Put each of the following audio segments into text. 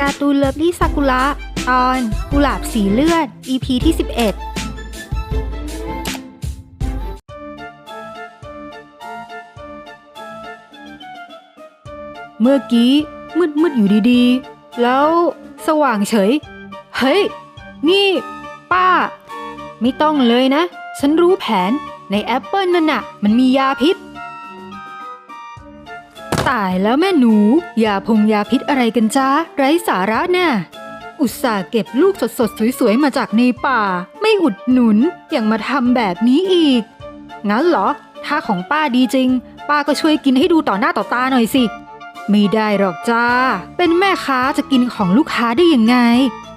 การ์ตูนเลิฟลี่ซากุระตอนกุหลาบสีเลือด EP ที่ 11เมื่อกี้มืดมืดๆอยู่ดีๆ แล้วสว่างเฉย เฮ้ย นี่ ป้า ไม่ต้องเลยนะ ฉันรู้แผนในแอปเปิลนั่นน่ะ มันมียาพิษ ตายแล้วแม่หนู ยาพงยาพิษอะไรกันจ้าไร้สาระน่อุตส่าห์เก็บลูกสดๆ สวยๆ มาจากในป่า ไม่อุดหนุนอย่างมาทำแบบนี้อีก งั้นเหรอ ถ้าของป้าดีจริง ป้าก็ช่วยกินให้ดูต่อหน้าต่อตาหน่อยสิ ไม่ได้หรอกจ้า เป็นแม่ค้าจะกินของลูกค้าได้ยังไง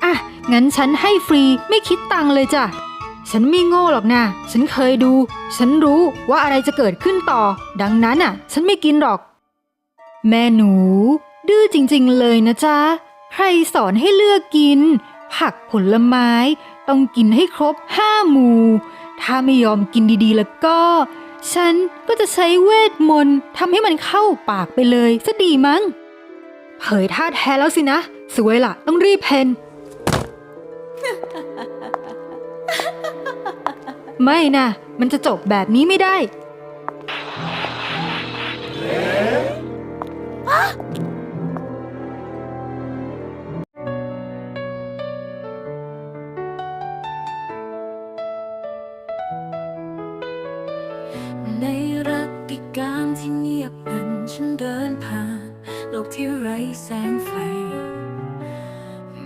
อะ งั้นฉันให้ฟรีไม่คิดตังเลยจ้ะ ฉันไม่โง่หรอกนะ ฉันเคยดู ฉันรู้ว่าอะไรจะเกิดขึ้นต่อ ดังนั้นอะ ฉันไม่กินหรอก แม่หนู ดื้อจริงๆเลยนะจ๊ะ ใครสอนให้เลือกกิน ผักผลไม้ ต้องกินให้ครบห้าหมู่ ถ้าไม่ยอมกินดีๆ แล้วก็ ฉันก็จะใช้เวทมนต์ทำให้มันเข้าปากไปเลยซะดีมั้ง เผยท่าแท้แล้วสินะ สวยละต้องรีบเพนไม่นะ มันจะจบแบบนี้ไม่ได้ งไฟ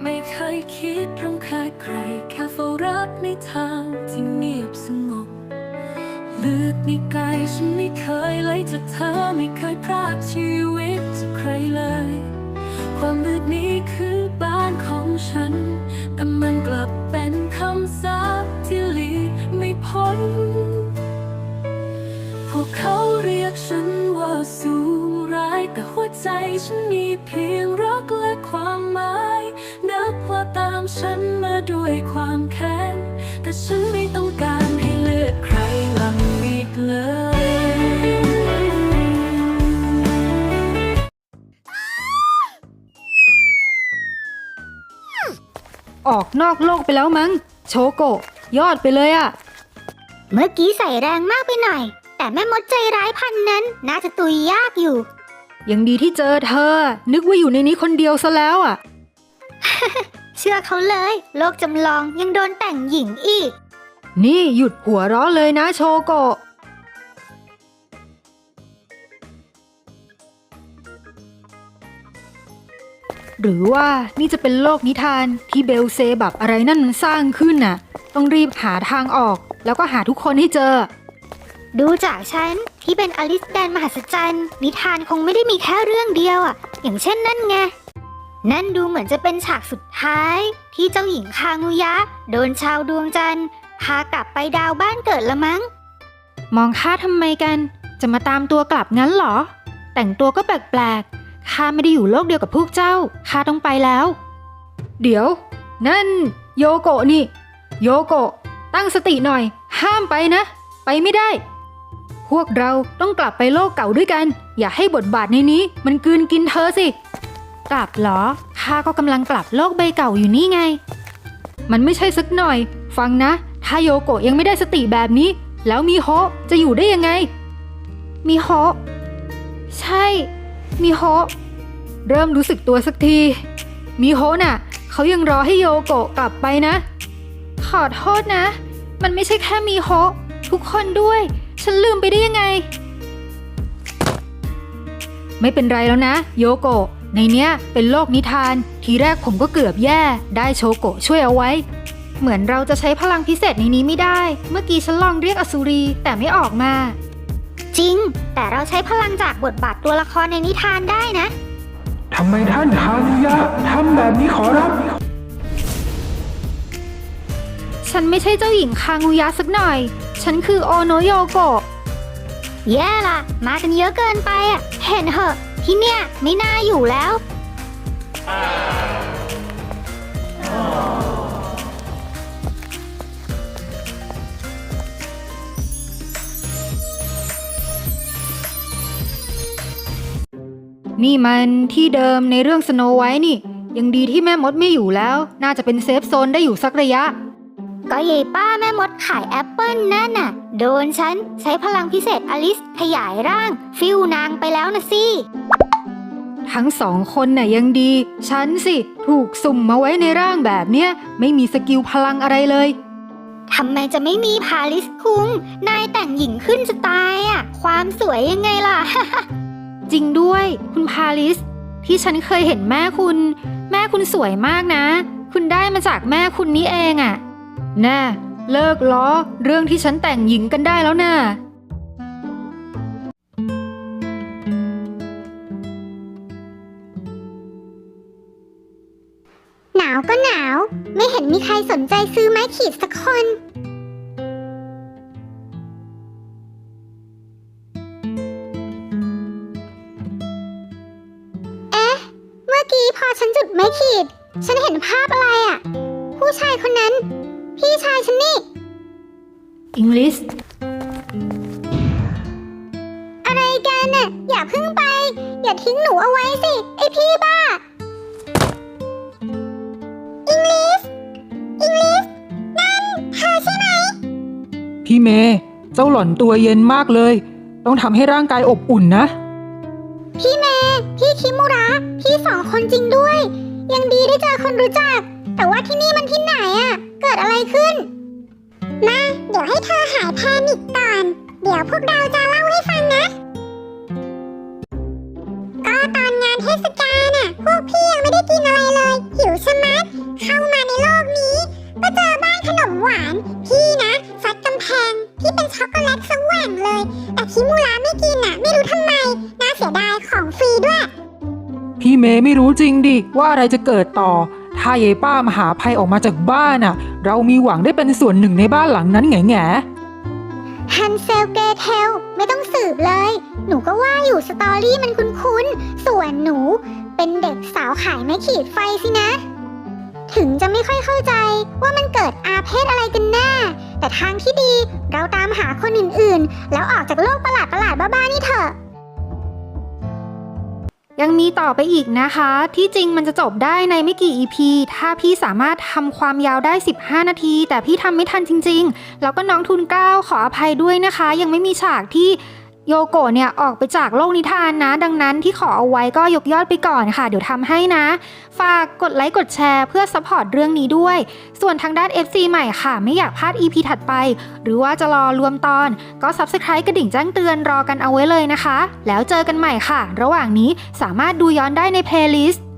ไม่เคยคิดรำคาญใคร แค่เฝ้ารักในทางที่เงียบสงบลึกในกายฉันไม่เคยไล่จากเธอไม่เคยพรากชีวิตจากใครเลย ฉันมีเพียงรักและความหมาย นับว่าตามฉันมาด้วยความแค้น แต่ฉันไม่ต้องการให้เลือดใครหลั่งอีกเลยออกนอกโลกไปแล้วมั้ง โชโกะยอดไปเลยอะเมื่อกี้ใส่แรงมากไปหน่อย แต่แม่มดใจร้ายพันนั้น น่าจะตุยยากอยู่ ยังดีที่เจอเธอ นึกว่าอยู่ในนี้คนเดียวซะแล้วอะเชื่อเขาเลย โลกจำลองยังโดนแต่งหญิงอีก นี่หยุดหัวเราะเลยนะโชโกะ หรือว่านี่จะเป็นโลกนิทานที่เบลเซบับอะไรนั่นมันสร้างขึ้นน่ะ ต้องรีบหาทางออก แล้วก็หาทุกคนให้เจอ ดูจากฉัน ที่เป็นอลิสแดนมหัศจรรย์นิทานคงไม่ได้มีแค่เรื่องเดียวอะ อย่างเช่นนั่นไง นั่นดูเหมือนจะเป็นฉากสุดท้าย ที่เจ้าหญิงคางูยะ โดนชาวดวงจันทร์พากลับไปดาวบ้านเกิดละมั้ง มองข้าทำไมกัน จะมาตามตัวกลับงั้นเหรอ แต่งตัวก็แปลกๆข้าไม่ได้อยู่โลกเดียวกับพวกเจ้าข้าต้องไปแล้ว เดี๋ยว นั่น โยโกะนี่ โยโกะตั้งสติหน่อย ห้ามไปนะ ไปไม่ได้ พวกเราต้องกลับไปโลกเก่าด้วยกัน อย่าให้บทบาทในนี้ มันกืนกินเธอสิ กลับเหรอข้าก็กำลังกลับโลกใบเก่าอยู่นี่ไง มันไม่ใช่สักหน่อย ฟังนะ ถ้าโยโกะยังไม่ได้สติแบบนี้ แล้วมีโฮะจะอยู่ได้ยังไง มีโฮะใช่ มีโฮะเริ่มรู้สึกตัวสักที มีโฮะน่ะ เขายังรอให้โยโกะกลับไปนะ ขอโทษนะ มันไม่ใช่แค่มีโฮะทุกคนด้วย ฉันลืมไปได้ยังไง ไม่เป็นไรแล้วนะ โยโกะ ในเนี้ยเป็นโลกนิทาน ทีแรกผมก็เกือบแย่ ได้โชโกะช่วยเอาไว้ เหมือนเราจะใช้พลังพิเศษในนี้ไม่ได้ เมื่อกี้ฉันลองเรียกอสุรีแต่ไม่ออกมา จริง แต่เราใช้พลังจากบทบาทตัวละครในนิทานได้นะ ทำไมท่านทานุยะทำแบบนี้ขอรับ ฉันไม่ใช่เจ้าหญิงคางูยะสักหน่อย ฉันคือโอโนโยโกะ แย่ละมากันเยอะเกินไปอะ เห็นเหอะ ที่เนี่ยไม่น่าอยู่แล้ว นี่มันที่เดิมในเรื่องสโนไวท์นี่ ยังดีที่แม่มดไม่อยู่แล้ว น่าจะเป็นเซฟโซนได้อยู่สักระยะ ก็ยายป้าแม่มดขายแอปเปิลนั่นน่ะ โดนฉันใช้พลังพิเศษอลิสขยายร่าง ฟิวนางไปแล้วนะสิ ทั้งสองคนน่ะยังดี ฉันสิถูกสุ่มมาไว้ในร่างแบบเนี้ย ไม่มีสกิลพลังอะไรเลย ทำไมจะไม่มีพาลิสคุงนายแต่งหญิงขึ้นจะตายอะ ความสวยยังไงล่ะ จริงด้วยคุณพาลิส ที่ฉันเคยเห็นแม่คุณ แม่คุณสวยมากนะ คุณได้มาจากแม่คุณนี่เองอะ่ะ แน่เลิกล้อเรื่องที่ฉันแต่งหญิงกันได้แล้วนะ่ะหนาวก็หนาว ไม่เห็นมีใครสนใจซื้อไม้ขีดสักคน เอ๊ะ เมื่อกี้พอฉันจุดไม้ขีด ฉันเห็นภาพอะไรอะ่ะ ผู้ชายคนนั้น พี่ชายฉันนี่อิงลิสอะไรกันน่ะ อย่าเพิ่งไป อย่าทิ้งหนูเอาไว้สิ ไอพี่บ้าอิงลิสอิงลิสนั่นเธอใช่ไหม พี่เมย์เจ้าหล่อนตัวเย็นมากเลย ต้องทำให้ร่างกายอบอุ่นนะ พี่เมย์พี่คิมุระ พี่สองคนจริงด้วย ยังดีได้เจอคนรู้จัก แต่ว่าที่นี่มันที่ไหนอะเกิดอะไรขึ้น มา เดี๋ยวให้เธอหายแพนิคก่อน เดี๋ยวพวกเราจะเล่าให้ฟังนะ ก็ตอนงานเทศกาลน่ะ พวกพี่ยังไม่ได้กินอะไรเลย หิวชะมัดเข้ามาในโลกนี้ ก็เจอบ้านขนมหวาน พี่นะซัดกำแพงที่เป็นช็อกโกแลตสว่างเลย แต่คิมุระไม่กินอะ ไม่รู้ทำไม น่าเสียดายของฟรีด้วย พี่เมย์ไม่รู้จริงดิว่าอะไรจะเกิดต่อ ถ้ายายป้ามหาภัยออกมาจากบ้านน่ะ เรามีหวังได้เป็นส่วนหนึ่งในบ้านหลังนั้นแง่แง่ฮันเซลเกเทลไม่ต้องสืบเลย หนูก็ว่าอยู่สตอรี่มันคุ้นๆ ส่วนหนูเป็นเด็กสาวขายไม้ขีดไฟสินะ ถึงจะไม่ค่อยเข้าใจว่ามันเกิดอาเพศอะไรกันแน่ แต่ทางที่ดีเราตามหาคนอื่นๆ แล้วออกจากโลกประหลาดประหลาดๆบ้าๆนี่เถอะ ยังมีต่อไปอีกนะคะ ที่จริงมันจะจบได้ในไม่กี่ EP ถ้าพี่สามารถทำความยาวได้ 15 นาที แต่พี่ทำไม่ทันจริง ๆ แล้วก็น้องทุนเก้าขออภัยด้วยนะคะ ยังไม่มีฉากที่ โยโกะเนี่ยออกไปจากโลกนิทานนะ ดังนั้นที่ขอเอาไว้ก็ยกยอดไปก่อนค่ะ เดี๋ยวทำให้นะ ฝากกดไลค์กดแชร์เพื่อซัพพอร์ตเรื่องนี้ด้วย ส่วนทางด้าน FC ใหม่ค่ะ ไม่อยากพลาด EP ถัดไป หรือว่าจะรอรวมตอน ก็ Subscribe กระดิ่งแจ้งเตือนรอกันเอาไว้เลยนะคะ แล้วเจอกันใหม่ค่ะ ระหว่างนี้สามารถดูย้อนได้ในเพลย์ลิสต์